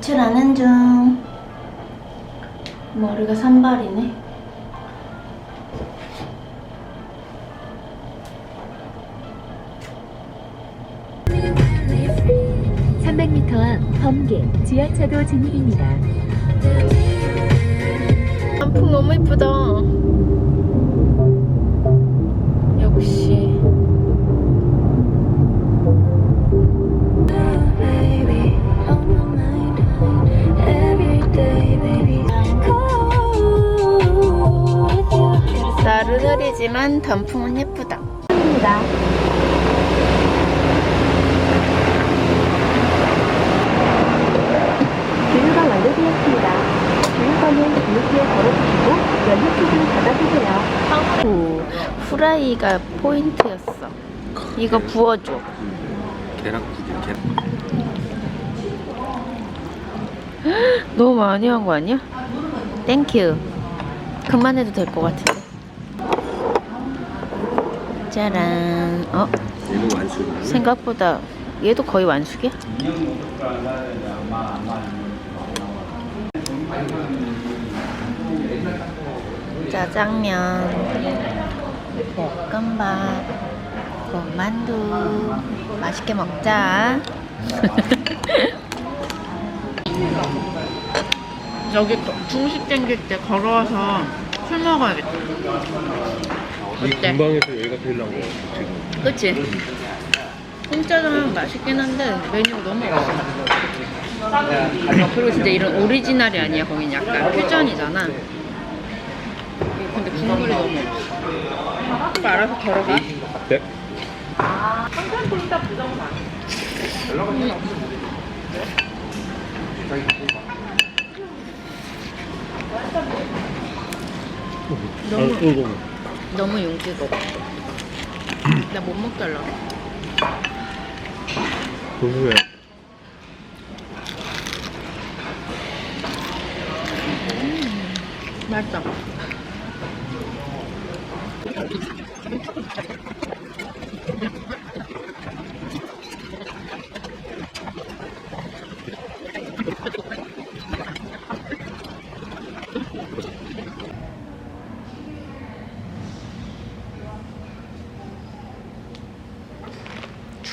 외출하는 중. 머리가 산발이네. 300m 앞 범계 지하차도 진입입니다. 단풍 너무 이쁘다. 흐리지만 단풍은 예쁘다. 입니다. 주유가 완료되었습니다. 주유관은 뒤에 걸어주시고 연료통을 닫아주세요. 오, 후라이가 포인트였어. 이거 부어줘. 계란국이 계란. 너무 많이 한 거 아니야? 땡큐. 그만해도 될 것 같은데. 짜란. 어? 얘는 완숙. 생각보다 얘도 거의 완숙이야? 짜장면, 볶음밥, 고만두 맛있게 먹자. 여기 중식 땡길 때 걸어와서 술 먹어야겠다. 이 어때? 근방에서 여기가 제일 나은 거 지금. 그치? 홍짜장은 맛있긴 한데 메뉴가 너무 없어. 그리고 진짜 이런 오리지널이 아니야. 거긴 약간 퓨전이잖아. 근데 국물이 너무 없어. 오빠 알아서 걸어가. 네? 너무 아, 이거. 너무 윤기가 없어. 나 못 먹달라. 고소해. 맛있다.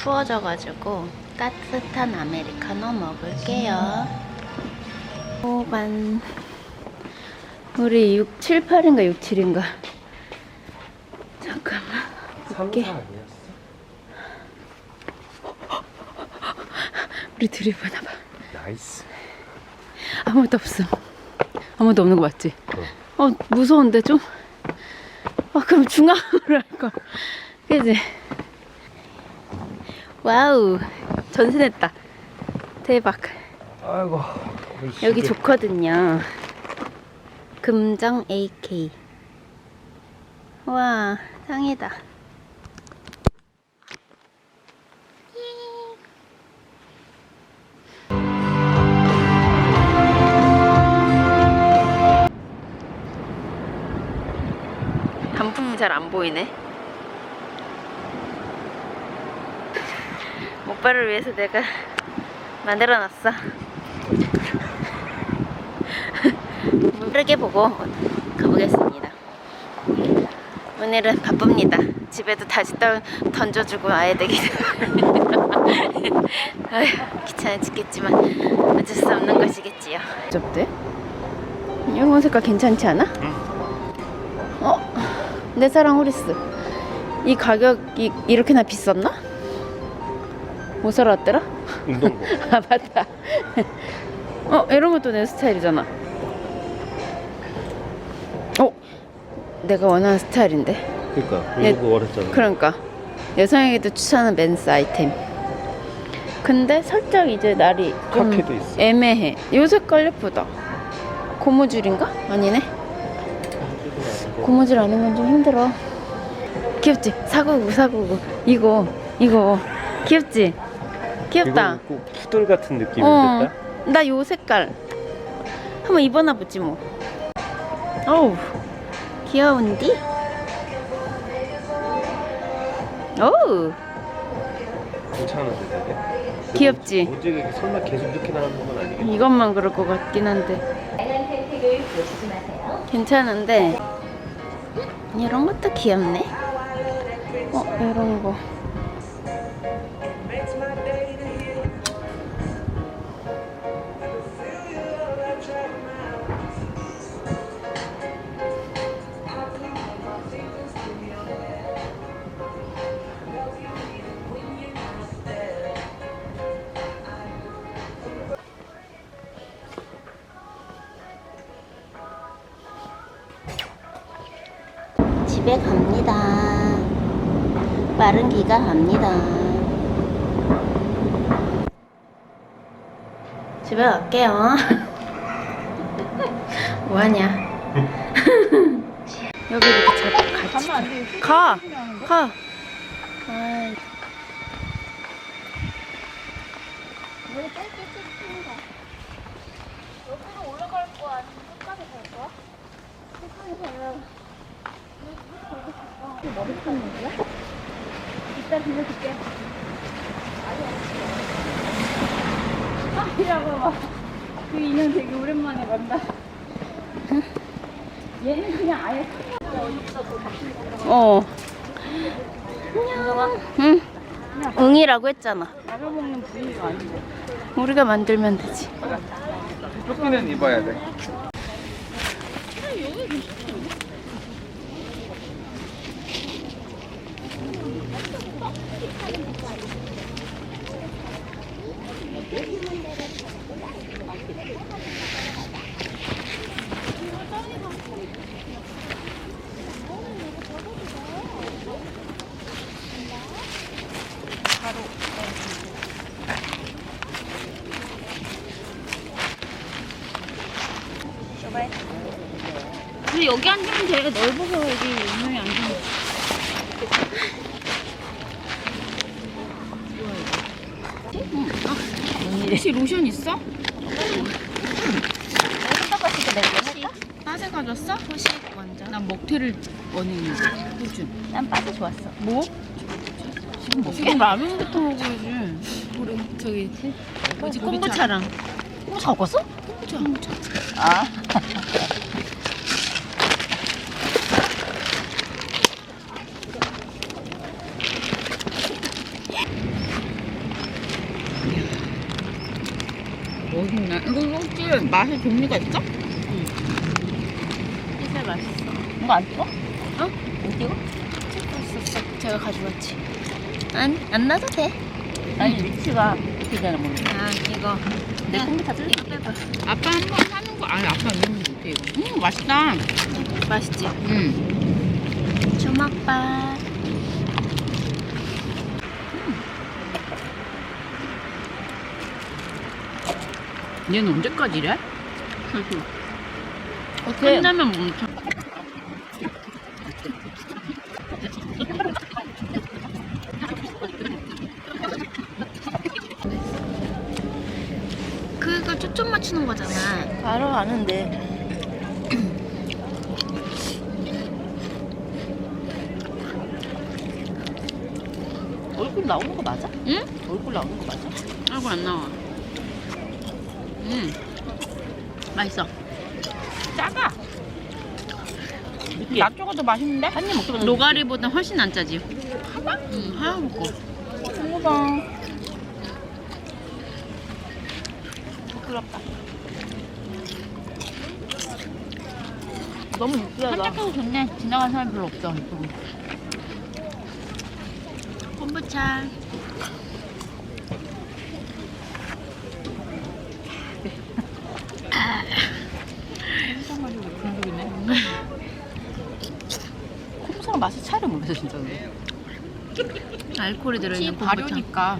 추워져가지고 따뜻한 아메리카노 먹을게요. 호반. 우리 6, 7, 8인가 6, 7인가. 잠깐만. 볼게. 우리 둘이 보나봐. 나이스. 아무것도 없어. 아무것도 없는 거 맞지? 어, 무서운데 좀? 아, 그럼 중앙으로 할걸. 그지? 와우. 전신했다. 대박. 아이고. 여기 좋거든요. 금정 AK. 와, 짱이다. 단풍이 잘 안 보이네. 오빠를 위해서 내가 만들어 놨어. 빠르게 보고 가보겠습니다. 오늘은 바쁩니다. 집에도 다시 떠, 던져주고 와야 되기 때문에 귀찮아 죽겠지만 어쩔 수 없는 것이겠지요. 접대? 이런 색깔 괜찮지 않아? 어? 내 사랑 호리스. 이 가격이 이렇게나 비쌌나? 뭐 사러 왔더라? 운동복. 아 맞다. 어 이런 것도 내 스타일이잖아. 어 내가 원하는 스타일인데. 그러니까 예, 이거 원했잖아. 그러니까 여성에게도 추천하는 맨스 아이템. 근데 살짝 이제 날이 좀 카키도 있어. 애매해. 요 색깔 예쁘다. 고무줄인가? 아니네. 고무줄 건좀 힘들어. 귀엽지? 사고구 사고구. 이거 이거 귀엽지? 귀엽다. 이거 꼭 푸들 같은 느낌인데 어, 딱. 나요 색깔 한번 입어나 보지 뭐. 어우, 귀여운디? 어우, 괜찮은데 되게. 귀엽지? 어제 설마 계속 이렇게 나가는 건 아니겠지? 이것만 그럴 것 같긴 한데 다양한 혜택을 놓치지 마세요. 괜찮은데 이런 것도 귀엽네. 어 이런 거. 집에 갑니다. 빠른 기가 갑니다. 집에 갈게요. 뭐하냐? 여기 이렇게 잘 같이 가. 가. 아이. 그 인형 되게 오랜만에 만나. 얘는 그냥 아예 어. 안녕. 응. 응이라고 했잖아. 잡아먹는 부위가 아닌데. 우리가 만들면 되지. 조끼는 입어야 돼. 근데 여기 돼. 넓어서 여기 인형이 앉으면 돼. 혹시 로션 있어? 빠세 가졌어? 후식 먼저. 난 먹태를 원했는데 호준 난 빠져 좋았어. 뭐? 지금 먹 지금 라면부터 먹어야지 우리 저기 뭐지 콤부차랑. 콤부차 갖고 왔어? 콤부차 콤부차 아. 혹시 맛의 종류가 있어? 피자 맛있어. 이거 안 뜨거? 어? 안 뜨거? 있었어. 제가 가져왔지. 안, 안 놔도 돼. 아니 리치가 피자를 먹는 아, 이거. 내 야, 컴퓨터 뜰 이거 빼봐. 아빠 한번 하는 거 아니 아빠 안 먹는 거 못해 이거 음 맛있다 맛있지? 음 주먹밥. 얘는 언제까지 이래? 어때? 끝나면 멈춰 그거 초점 맞추는 거잖아. 바로 아는데. 얼굴 나오는 거 맞아? 응? 얼굴 나오는 거 맞아? 아이고, 안 나와. 음 맛있어 짜다 야조가 더 맛있는데? 한 입 먹자마자 노가리보다 훨씬 안 짜지. 하나? 응, 하얀 거. 궁금하 부끄럽다 너무 느끼하다 산책해도 좋네 지나간 사람 별로 없어. 콤부차. 그런 적이네 콤부차랑 맛의 차이를 모르겠어 진짜 근데 알코올이 티 들어있는 콤부차. 발효니까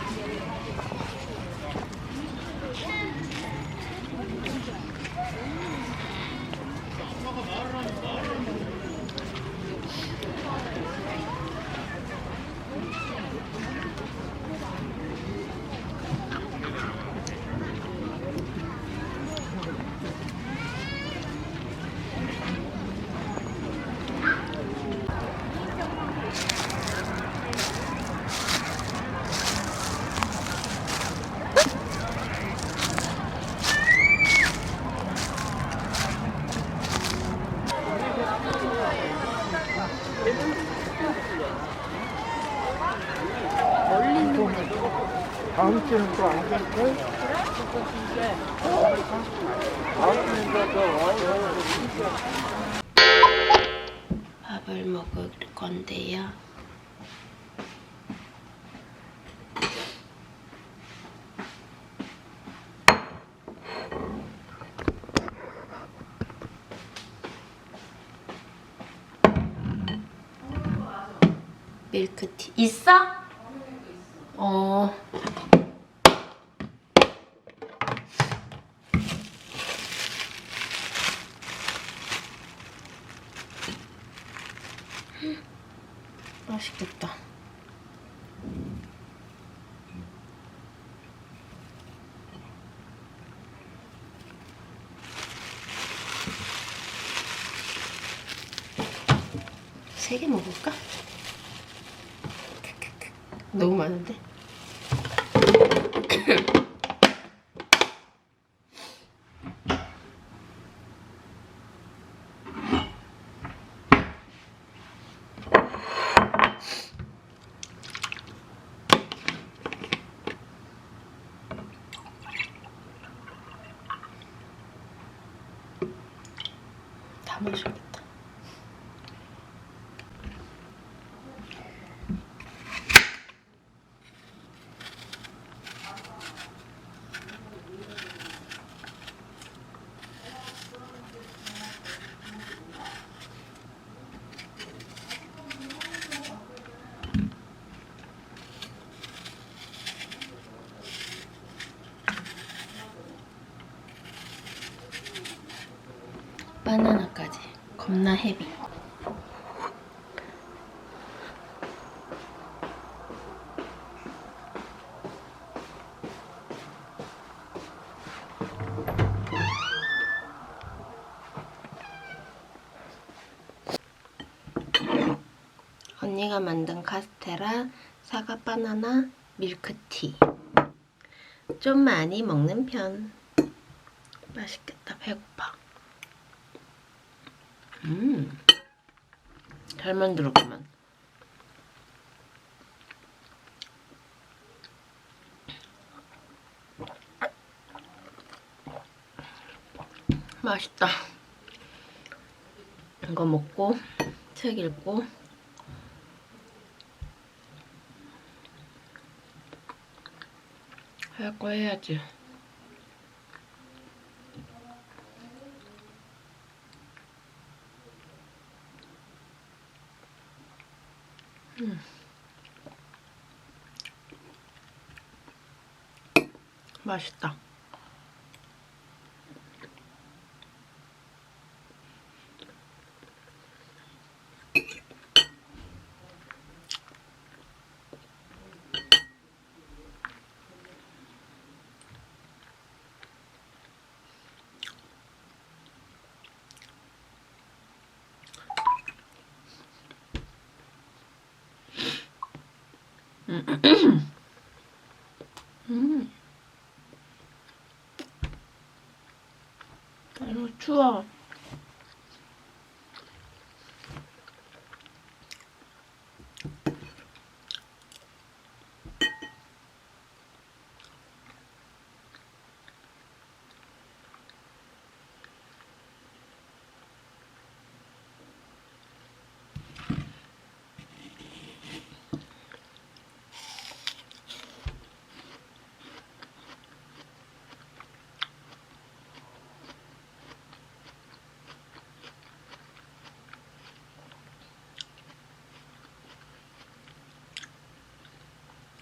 다음 주는 또 와요. 밥을 먹을 건데요. 밀크티 있어? 어. 맛있겠다. 세 개 먹을까? 너무 많은데? 다마셔야겠다. 바나나까지 겁나 헤비. 언니가 만든 카스테라, 사과 바나나, 밀크티. 좀 많이 먹는 편. 맛있겠다. 배고파. 음. 잘 만들었구만. 맛있다. 이거 먹고 책 읽고 할 거 해야지. 맛있다. 음. 아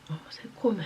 어, 새콤해.